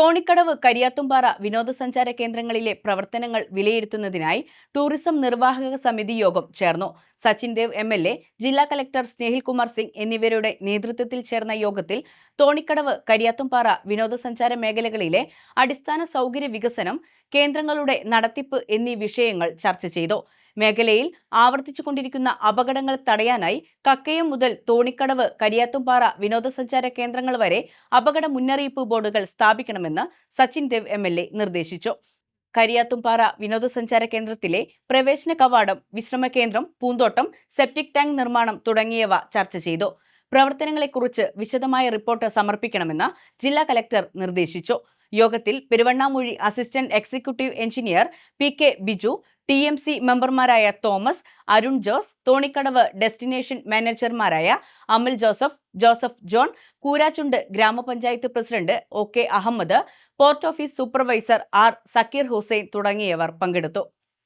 തോണിക്കടവ് കരിയാത്തുംപാറ വിനോദസഞ്ചാര കേന്ദ്രങ്ങളിലെ പ്രവർത്തനങ്ങൾ വിലയിരുത്തുന്നതിനായി ടൂറിസം നിർവാഹക സമിതി യോഗം ചേർന്നു. Sachin Dev M L A ജില്ലാ കലക്ടർ സ്നേഹിൽ കുമാർ സിംഗ് എന്നിവരുടെ നേതൃത്വത്തിൽ ചേർന്ന യോഗത്തിൽ തോണിക്കടവ് കരിയാത്തുംപാറ വിനോദസഞ്ചാര മേഖലകളിലെ അടിസ്ഥാന സൗകര്യ വികസനം കേന്ദ്രങ്ങളുടെ നടത്തിപ്പ് എന്നീ വിഷയങ്ങൾ ചർച്ച ചെയ്തു. മേഖലയിൽ ആവർത്തിച്ചുകൊണ്ടിരിക്കുന്ന അപകടങ്ങൾ തടയാനായി കക്കയം മുതൽ തോണിക്കടവ് കരിയാത്തുംപാറ വിനോദസഞ്ചാര കേന്ദ്രങ്ങൾ വരെ അപകട മുന്നറിയിപ്പ് ബോർഡുകൾ സ്ഥാപിക്കണമെന്ന് സച്ചിൻ ദേവ് എം നിർദ്ദേശിച്ചു. കരിയാത്തുംപാറ വിനോദസഞ്ചാര കേന്ദ്രത്തിലെ പ്രവേശന കവാടം വിശ്രമ കേന്ദ്രം പൂന്തോട്ടം സെപ്റ്റിക് ടാങ്ക് നിർമ്മാണം തുടങ്ങിയവ ചർച്ച ചെയ്തു. പ്രവർത്തനങ്ങളെക്കുറിച്ച് വിശദമായ റിപ്പോർട്ട് സമർപ്പിക്കണമെന്ന് ജില്ലാ കലക്ടർ നിർദ്ദേശിച്ചു. യോഗത്തിൽ Peruvannamuzhi assistant executive engineer P K Biju T M C മെമ്പർമാരായ Thomas Arun Jose Thonikkadavu destination മാനേജർമാരായ Amal Joseph Joseph John Koorachundu grama panchayat president O K Ahammed port office supervisor R Zakir Hussain തുടങ്ങിയവർ പങ്കെടുത്തു.